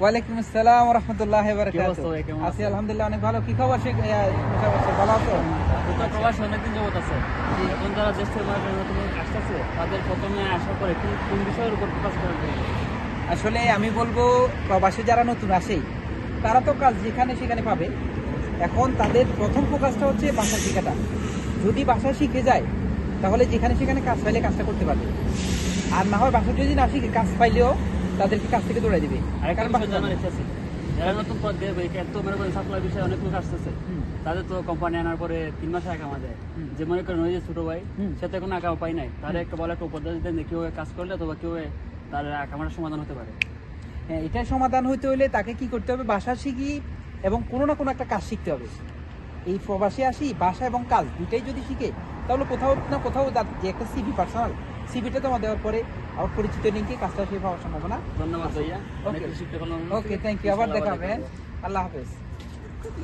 ওয়ালাইকুম আসসালাম রহমতুল্লাহ আছি আলহামদুলিল্লাহ অনেক ভালো। কি খবর শেখ? ভালো আছো? প্রবাসী অনেকদিন যাবত আছে। এখন যারা দেশ থেকে আসতেছে তাদের প্রথমে আশা করে কোন বিষয়ের উপর ফোকাস করবে আসলে আমি বলব প্রবাসী যারা নতুন আসে তারা তো কাজ যেখানে সেখানে পাবে। এখন তাদের প্রথম ফোকাসটা হচ্ছে ভাষা শেখাটা। যদি ভাষা শিখে যায় তাহলে যেখানে সেখানে কাজ পাইলে কাজটা করতে পারবে। আর না হয় ভাষা যদি না শিখে কাজ পাইলেও তাদেরকে কাছ থেকে দৌড়াই দিবে। কারণ জানার ইচ্ছা আছে। যারা নতুন পদ দেবে এত মনে করেন সাপ্লাই বিষয়ে অনেক লোক আসতেছে। তাদের তো কোম্পানি আনার পরে তিন মাসে আকামা দেয় যে মনে করেন ওই যে ছোট ভাই। কোনো পাই নাই। তার একটা বলে একটা পদ্ধতি দেন যে কীভাবে কাজ করলে অথবা কীভাবে তার আকামার সমাধান হতে পারে। হ্যাঁ এটার সমাধান হইতে হলে তাকে কি করতে হবে? ভাষা শিখি এবং কোনো না কোনো একটা কাজ শিখতে হবে। এই প্রবাসে আসি বাসা এবং কাজ দুটাই যদি শিখে তাহলে কোথাও না কোথাও যে একটা সিভি পার্সোনাল সিভিটা জমা দেওয়ার পরে আবার পরিচিত লিঙ্কে কাজটা শেষ হওয়ার সম্ভাবনা ধন্যবাদ ভাইয়া। ওকে থ্যাংক ইউ আবার দেখা হবে? আল্লাহ হাফেজ।